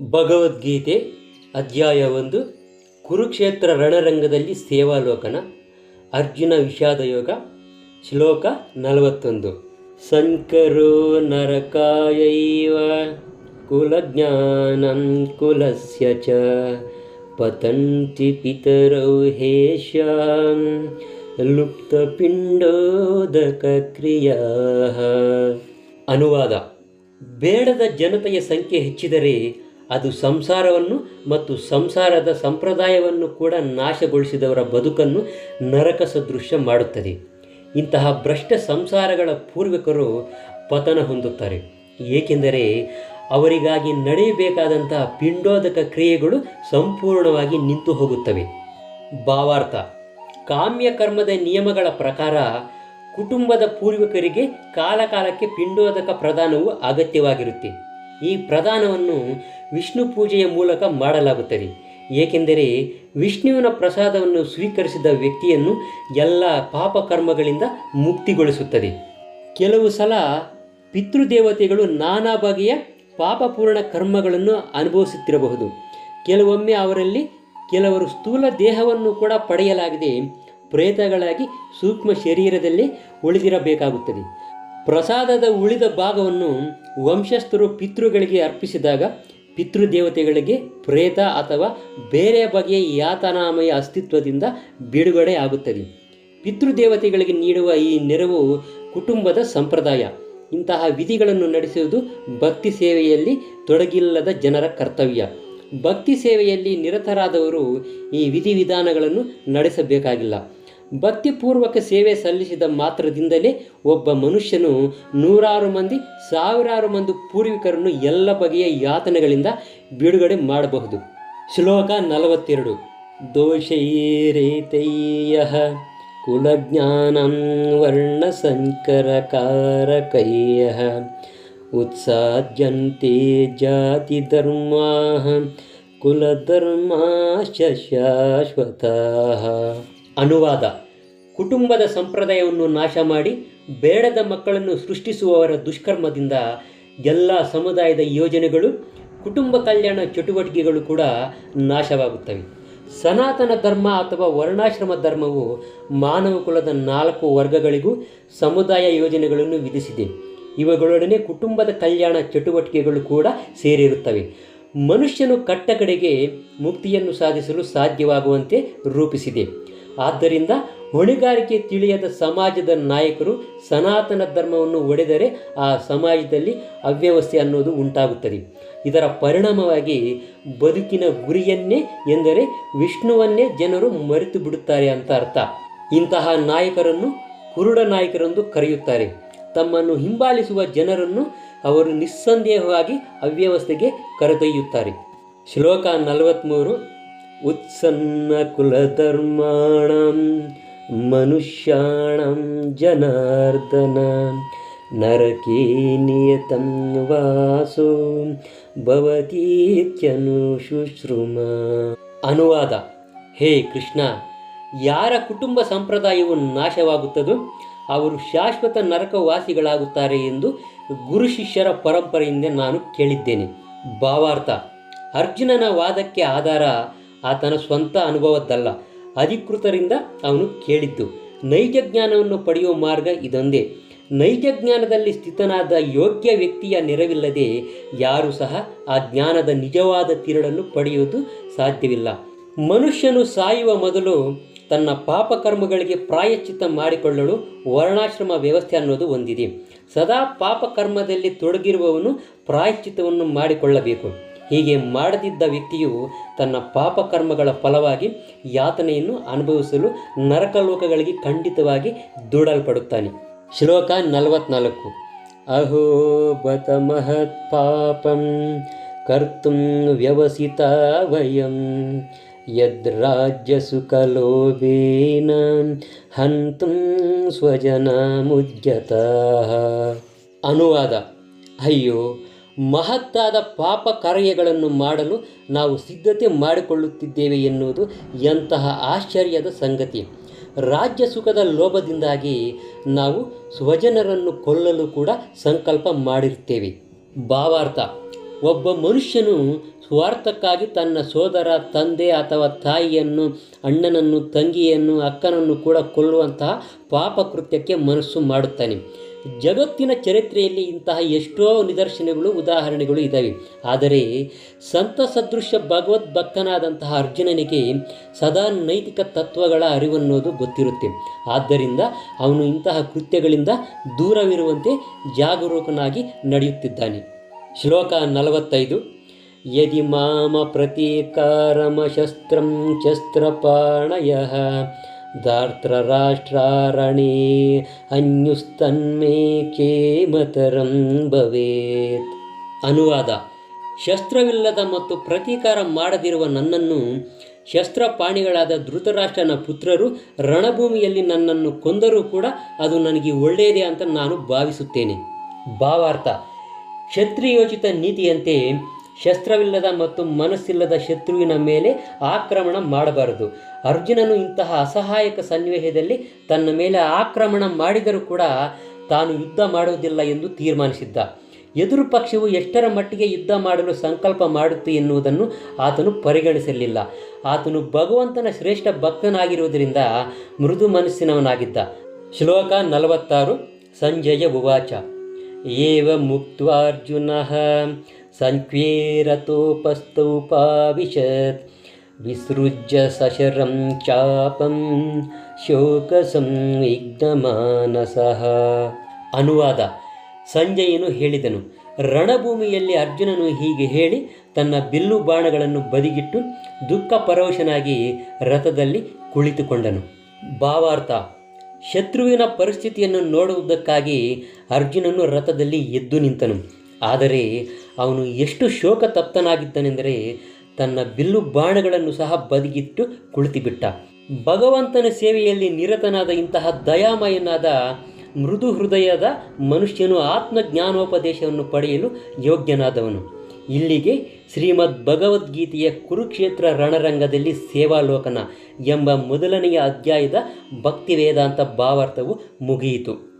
ಭಗವದ್ಗೀತೆ ಅಧ್ಯಾಯ ಒಂದು, ಕುರುಕ್ಷೇತ್ರ ರಣರಂಗದಲ್ಲಿ ಸೇವಾಲೋಕನ, ಅರ್ಜುನ ವಿಷಾದಯೋಗ, ಶ್ಲೋಕ ನಲವತ್ತೊಂದು. ಸಂಕರೋ ನರಕಾಯೈವ, ಕುಲಜ್ಞಾನಂ ಕುಲಸ್ಯ ಚ, ಪತಂತಿ ಪಿತರೌ ಹೇಷಾಂ ಲುಪ್ತಪಿಂಡೋದಕ ಕ್ರಿಯಾ ಅನುವಾದ. ಬೇಡದ ಜನತೆಯ ಸಂಖ್ಯೆ ಹೆಚ್ಚಿದರೆ ಅದು ಸಂಸಾರವನ್ನು ಮತ್ತು ಸಂಸಾರದ ಸಂಪ್ರದಾಯವನ್ನು ಕೂಡ ನಾಶಗೊಳಿಸಿದವರ ಬದುಕನ್ನು ನರಕ ಸದೃಶ್ಯ ಮಾಡುತ್ತದೆ. ಇಂತಹ ಭ್ರಷ್ಟ ಸಂಸಾರಗಳ ಪೂರ್ವಿಕರು ಪತನ ಹೊಂದುತ್ತಾರೆ. ಏಕೆಂದರೆ ಅವರಿಗಾಗಿ ನಡೆಯಬೇಕಾದಂತಹ ಪಿಂಡೋದಕ ಕ್ರಿಯೆಗಳು ಸಂಪೂರ್ಣವಾಗಿ ನಿಂತು ಹೋಗುತ್ತವೆ. ಭಾವಾರ್ಥ. ಕಾಮ್ಯ ಕರ್ಮದ ನಿಯಮಗಳ ಪ್ರಕಾರ ಕುಟುಂಬದ ಪೂರ್ವಿಕರಿಗೆ ಕಾಲಕಾಲಕ್ಕೆ ಪಿಂಡೋದಕ ಪ್ರದಾನವು ಅಗತ್ಯವಾಗಿರುತ್ತೆ. ಈ ಪ್ರದಾನವನ್ನು ವಿಷ್ಣು ಪೂಜೆಯ ಮೂಲಕ ಮಾಡಲಾಗುತ್ತದೆ. ಏಕೆಂದರೆ ವಿಷ್ಣುವಿನ ಪ್ರಸಾದವನ್ನು ಸ್ವೀಕರಿಸಿದ ವ್ಯಕ್ತಿಯನ್ನು ಎಲ್ಲ ಪಾಪಕರ್ಮಗಳಿಂದ ಮುಕ್ತಿಗೊಳಿಸುತ್ತದೆ. ಕೆಲವು ಸಲ ಪಿತೃದೇವತೆಗಳು ನಾನಾ ಬಗೆಯ ಪಾಪಪೂರ್ಣ ಕರ್ಮಗಳನ್ನು ಅನುಭವಿಸುತ್ತಿರಬಹುದು. ಕೆಲವೊಮ್ಮೆ ಅವರಲ್ಲಿ ಕೆಲವರು ಸ್ಥೂಲ ದೇಹವನ್ನು ಕೂಡ ಪಡೆಯಲಾಗಿದೆ ಪ್ರೇತಗಳಾಗಿ ಸೂಕ್ಷ್ಮ ಶರೀರದಲ್ಲಿ ಉಳಿದಿರಬೇಕಾಗುತ್ತದೆ. ಪ್ರಸಾದದ ಉಳಿದ ಭಾಗವನ್ನು ವಂಶಸ್ಥರು ಪಿತೃಗಳಿಗೆ ಅರ್ಪಿಸಿದಾಗ ಪಿತೃದೇವತೆಗಳಿಗೆ ಪ್ರೇತ ಅಥವಾ ಬೇರೆ ಬಗೆಯ ಯಾತನಾಮಯ ಅಸ್ತಿತ್ವದಿಂದ ಬಿಡುಗಡೆ ಆಗುತ್ತದೆ. ಪಿತೃದೇವತೆಗಳಿಗೆ ನೀಡುವ ಈ ನೆರವು ಕುಟುಂಬದ ಸಂಪ್ರದಾಯ. ಇಂತಹ ವಿಧಿಗಳನ್ನು ನಡೆಸುವುದು ಭಕ್ತಿ ಸೇವೆಯಲ್ಲಿ ತೊಡಗಿಲ್ಲದ ಜನರ ಕರ್ತವ್ಯ. ಭಕ್ತಿ ಸೇವೆಯಲ್ಲಿ ನಿರತರಾದವರು ಈ ವಿಧಿವಿಧಾನಗಳನ್ನು ನಡೆಸಬೇಕಾಗಿಲ್ಲ. ಭಕ್ತಿಪೂರ್ವಕ ಸೇವೆ ಸಲ್ಲಿಸಿದ ಮಾತ್ರದಿಂದಲೇ ಒಬ್ಬ ಮನುಷ್ಯನು ನೂರಾರು ಮಂದಿ, ಸಾವಿರಾರು ಮಂದಿ ಪೂರ್ವಿಕರನ್ನು ಎಲ್ಲ ಬಗೆಯ ಯಾತನೆಗಳಿಂದ ಬಿಡುಗಡೆ ಮಾಡಬಹುದು. ಶ್ಲೋಕ ನಲವತ್ತೆರಡು. ದೋಷೈರೇತೈಯ ಕುಲಜ್ಞಾನಂ ವರ್ಣಸಂಕರಕಾರಕೈಯ ಉತ್ಸಾದ್ಯಂತೆ ಜಾತಿ ಧರ್ಮ ಕುಲಧರ್ಮಾಶ್ಚ ಶಾಶ್ವತಃ. ಅನುವಾದ. ಕುಟುಂಬದ ಸಂಪ್ರದಾಯವನ್ನು ನಾಶ ಮಾಡಿ ಬೇಡದ ಮಕ್ಕಳನ್ನು ಸೃಷ್ಟಿಸುವವರ ದುಷ್ಕರ್ಮದಿಂದ ಎಲ್ಲ ಸಮುದಾಯದ ಯೋಜನೆಗಳು, ಕುಟುಂಬ ಕಲ್ಯಾಣ ಚಟುವಟಿಕೆಗಳು ಕೂಡ ನಾಶವಾಗುತ್ತವೆ. ಸನಾತನ ಧರ್ಮ ಅಥವಾ ವರ್ಣಾಶ್ರಮ ಧರ್ಮವು ಮಾನವ ಕುಲದ ನಾಲ್ಕು ವರ್ಗಗಳಿಗೂ ಸಮುದಾಯ ಯೋಜನೆಗಳನ್ನು ವಿಧಿಸಿದೆ. ಇವುಗಳೊಡನೆ ಕುಟುಂಬದ ಕಲ್ಯಾಣ ಚಟುವಟಿಕೆಗಳು ಕೂಡ ಸೇರಿರುತ್ತವೆ. ಮನುಷ್ಯನು ಕಟ್ಟಕಡೆಗೆ ಮುಕ್ತಿಯನ್ನು ಸಾಧಿಸಲು ಸಾಧ್ಯವಾಗುವಂತೆ ರೂಪಿಸಿದೆ. ಆದ್ದರಿಂದ ಹೊಣೆಗಾರಿಕೆ ತಿಳಿಯದ ಸಮಾಜದ ನಾಯಕರು ಸನಾತನ ಧರ್ಮವನ್ನು ಒಡೆದರೆ ಆ ಸಮಾಜದಲ್ಲಿ ಅವ್ಯವಸ್ಥೆ ಅನ್ನೋದು ಉಂಟಾಗುತ್ತದೆ. ಇದರ ಪರಿಣಾಮವಾಗಿ ಬದುಕಿನ ಗುರಿಯನ್ನೇ ಎಂದರೆ ವಿಷ್ಣುವನ್ನೇ ಜನರು ಮರೆತು ಬಿಡುತ್ತಾರೆ ಅಂತ ಅರ್ಥ. ಇಂತಹ ನಾಯಕರನ್ನು ಕುರುಡ ನಾಯಕರೆಂದು ಕರೆಯುತ್ತಾರೆ. ತಮ್ಮನ್ನು ಹಿಂಬಾಲಿಸುವ ಜನರನ್ನು ಅವರು ನಿಸ್ಸಂದೇಹವಾಗಿ ಅವ್ಯವಸ್ಥೆಗೆ ಕರೆದೊಯ್ಯುತ್ತಾರೆ. ಶ್ಲೋಕ ನಲವತ್ತ್ಮೂರು ಮನುಷ್ಯಾಣಂ ಜನಾರ್ದನ. ನರಕೇ ನಿಯತಂ ವಾಸೋ ಭವತೀತ್ಯನುಶುಶ್ರುಮ ಅನುವಾದ, ಹೇ ಕೃಷ್ಣ, ಯಾರ ಕುಟುಂಬ ಸಂಪ್ರದಾಯವು ನಾಶವಾಗುತ್ತದೋ ಅವರು ಶಾಶ್ವತ ನರಕವಾಸಿಗಳಾಗುತ್ತಾರೆ ಎಂದು ಗುರು ಶಿಷ್ಯರ ಪರಂಪರೆಯಿಂದ ನಾನು ಕೇಳಿದ್ದೇನೆ. ಭಾವಾರ್ಥ, ಅರ್ಜುನನ ವಾದಕ್ಕೆ ಆಧಾರ ಆತನ ಸ್ವಂತ ಅನುಭವದ್ದಲ್ಲ. ಅಧಿಕೃತರಿಂದ ಅವನು ಕೇಳಿದ್ದು, ನೈಜ ಜ್ಞಾನವನ್ನು ಪಡೆಯುವ ಮಾರ್ಗ ಇದೊಂದೇ. ನೈಜ ಜ್ಞಾನದಲ್ಲಿ ಸ್ಥಿತನಾದ ಯೋಗ್ಯ ವ್ಯಕ್ತಿಯ ನೆರವಿಲ್ಲದೆ ಯಾರೂ ಸಹ ಆ ಜ್ಞಾನದ ನಿಜವಾದ ತಿರುಳನ್ನು ಪಡೆಯುವುದು ಸಾಧ್ಯವಿಲ್ಲ. ಮನುಷ್ಯನು ಸಾಯುವ ಮೊದಲು ತನ್ನ ಪಾಪಕರ್ಮಗಳಿಗೆ ಪ್ರಾಯಶ್ಚಿತ್ತ ಮಾಡಿಕೊಳ್ಳಲು ವರ್ಣಾಶ್ರಮ ವ್ಯವಸ್ಥೆ ಅನ್ನೋದು ಹೊಂದಿದೆ. ಸದಾ ಪಾಪಕರ್ಮದಲ್ಲಿ ತೊಡಗಿರುವವನು ಪ್ರಾಯಶ್ಚಿತ್ತವನ್ನು ಮಾಡಿಕೊಳ್ಳಬೇಕು. ಹೀಗೆ ಮಾಡದಿದ್ದ ವ್ಯಕ್ತಿಯು ತನ್ನ ಪಾಪಕರ್ಮಗಳ ಫಲವಾಗಿ ಯಾತನೆಯನ್ನು ಅನುಭವಿಸಲು ನರಕಲೋಕಗಳಿಗೆ ಖಂಡಿತವಾಗಿ ದೂಡಲ್ಪಡುತ್ತಾನೆ. ಶ್ಲೋಕ ನಲವತ್ನಾಲ್ಕು. ಅಹೋ ಬತ ಮಹತ್ ಪಾಪಂ ಕರ್ತು ವ್ಯವಸಿತ ವಯಂ ಯದ್ರಾಜ್ಯ ಸುಖಲೋಭೇನ ಹಂತು ಸ್ವಜನ ಮುಜ್ಜತ ಅನುವಾದ. ಅಯ್ಯೋ ಮಹತ್ತಾದ ಪಾಪ ಕಾರ್ಯಗಳನ್ನು ಮಾಡಲು ನಾವು ಸಿದ್ಧತೆ ಮಾಡಿಕೊಳ್ಳುತ್ತಿದ್ದೇವೆ ಎನ್ನುವುದು ಎಂತಹ ಆಶ್ಚರ್ಯದ ಸಂಗತಿ. ರಾಜ್ಯ ಸುಖದ ಲೋಭದಿಂದಾಗಿ ನಾವು ಸ್ವಜನರನ್ನು ಕೊಲ್ಲಲು ಕೂಡ ಸಂಕಲ್ಪ ಮಾಡಿರುತ್ತೇವೆ ಭಾವಾರ್ಥ, ಒಬ್ಬ ಮನುಷ್ಯನು ಸ್ವಾರ್ಥಕ್ಕಾಗಿ ತನ್ನ ಸೋದರ, ತಂದೆ ಅಥವಾ ತಾಯಿಯನ್ನು, ಅಣ್ಣನನ್ನು, ತಂಗಿಯನ್ನು, ಅಕ್ಕನನ್ನು ಕೂಡ ಕೊಲ್ಲುವಂತಹ ಪಾಪ ಕೃತ್ಯಕ್ಕೆ ಮನಸ್ಸು ಮಾಡುತ್ತಾನೆ. ಜಗತ್ತಿನ ಚರಿತ್ರೆಯಲ್ಲಿ ಇಂತಹ ಎಷ್ಟೋ ನಿದರ್ಶನಗಳು, ಉದಾಹರಣೆಗಳು ಇದ್ದಾವೆ ಆದರೆ ಸಂತ ಸದೃಶ ಭಗವದ್ಭಕ್ತನಾದಂತಹ ಅರ್ಜುನನಿಗೆ ಸದಾ ನೈತಿಕ ತತ್ವಗಳ ಅರಿವನ್ನೋದು ಗೊತ್ತಿರುತ್ತೆ. ಆದ್ದರಿಂದ ಅವನು ಇಂತಹ ಕೃತ್ಯಗಳಿಂದ ದೂರವಿರುವಂತೆ ಜಾಗರೂಕನಾಗಿ ನಡೆಯುತ್ತಿದ್ದಾನೆ. ಶ್ಲೋಕ ನಲವತ್ತೈದು. ಯದಿ ಮಾಮ ಪ್ರತೀಕಾರಮಶಸ್ತ್ರಂ ಶಸ್ತ್ರಪಾಣಯ ಧಾರ್ತ್ರರಾಷ್ಟ್ರಾರಣೇ ಅನ್ಯುಸ್ತನ್ಮೇ ಕ್ಷೇಮತರಂ ಭವೇತ್ ಅನುವಾದ ಶಸ್ತ್ರವಿಲ್ಲದ ಮತ್ತು ಪ್ರತೀಕಾರ ಮಾಡದಿರುವ ನನ್ನನ್ನು ಶಸ್ತ್ರಪಾಣಿಗಳಾದ ಧೃತರಾಷ್ಟ್ರನ ಪುತ್ರರು ರಣಭೂಮಿಯಲ್ಲಿ ನನ್ನನ್ನು ಕೊಂದರೂ ಕೂಡ ಅದು ನನಗೆ ಒಳ್ಳೆಯದೇ ಅಂತ ನಾನು ಭಾವಿಸುತ್ತೇನೆ। ಭಾವಾರ್ಥ। ಕ್ಷತ್ರಿಯೋಚಿತ ನೀತಿಯಂತೆ ಶಸ್ತ್ರವಿಲ್ಲದ ಮತ್ತು ಮನಸ್ಸಿಲ್ಲದ ಶತ್ರುವಿನ ಮೇಲೆ ಆಕ್ರಮಣ ಮಾಡಬಾರದು. ಅರ್ಜುನನು ಇಂತಹ ಅಸಹಾಯಕ ಸನ್ನಿವೇಶದಲ್ಲಿ ತನ್ನ ಮೇಲೆ ಆಕ್ರಮಣ ಮಾಡಿದರೂ ಕೂಡ ತಾನು ಯುದ್ಧ ಮಾಡುವುದಿಲ್ಲ ಎಂದು ತೀರ್ಮಾನಿಸಿದ್ದ. ಎದುರು ಪಕ್ಷವು ಎಷ್ಟರ ಮಟ್ಟಿಗೆ ಯುದ್ಧ ಮಾಡಲು ಸಂಕಲ್ಪ ಮಾಡುತ್ತೆ ಎನ್ನುವುದನ್ನು ಆತನು ಪರಿಗಣಿಸಲಿಲ್ಲ. ಆತನು ಭಗವಂತನ ಶ್ರೇಷ್ಠ ಭಕ್ತನಾಗಿರುವುದರಿಂದ ಮೃದು ಮನಸ್ಸಿನವನಾಗಿದ್ದ. ಶ್ಲೋಕ ನಲವತ್ತಾರು, ಸಂಜಯ ಉವಾಚ. ಏವ ಮುಕ್ತ್ವಾರ್ಜುನಃ ವಿಸೃಜ್ಯ ಸಶರಂ ಚಾಪಂ ಶೋಕ ಸಂವಿಘ್ನಮಾನಸಃ ಅನುವಾದ ಸಂಜಯನು ಹೇಳಿದನು, ರಣಭೂಮಿಯಲ್ಲಿ ಅರ್ಜುನನು ಹೀಗೆ ಹೇಳಿ, ತನ್ನ ಬಿಲ್ಲು ಬಾಣಗಳನ್ನು ಬದಿಗಿಟ್ಟು ದುಃಖ ಪರವಶನಾಗಿ ರಥದಲ್ಲಿ ಕುಳಿತುಕೊಂಡನು. ಭಾವಾರ್ಥ. ಶತ್ರುವಿನ ಪರಿಸ್ಥಿತಿಯನ್ನು ನೋಡುವುದಕ್ಕಾಗಿ ಅರ್ಜುನನು ರಥದಲ್ಲಿ ಎದ್ದು ನಿಂತನು. ಆದರೆ ಅವನು ಎಷ್ಟು ಶೋಕ ತಪ್ತನಾಗಿದ್ದನೆಂದರೆ ತನ್ನ ಬಿಲ್ಲು ಬಾಣಗಳನ್ನು ಸಹ ಬದಿಗಿಟ್ಟು ಕುಳಿತುಬಿಟ್ಟ. ಭಗವಂತನ ಸೇವೆಯಲ್ಲಿ ನಿರತನಾದ ಇಂತಹ ದಯಾಮಯನಾದ, ಮೃದು ಹೃದಯದ ಮನುಷ್ಯನು ಆತ್ಮಜ್ಞಾನೋಪದೇಶವನ್ನು ಪಡೆಯಲು ಯೋಗ್ಯನಾದವನು. ಇಲ್ಲಿಗೆ ಶ್ರೀಮದ್ ಭಗವದ್ಗೀತೆಯ ಕುರುಕ್ಷೇತ್ರ ರಣರಂಗದಲ್ಲಿ ಸೇವಾಲೋಕನ ಎಂಬ ಮೊದಲನೆಯ ಅಧ್ಯಾಯದ ಭಕ್ತಿ ವೇದಾಂತ ಭಾವಾರ್ಥವು ಮುಗಿಯಿತು.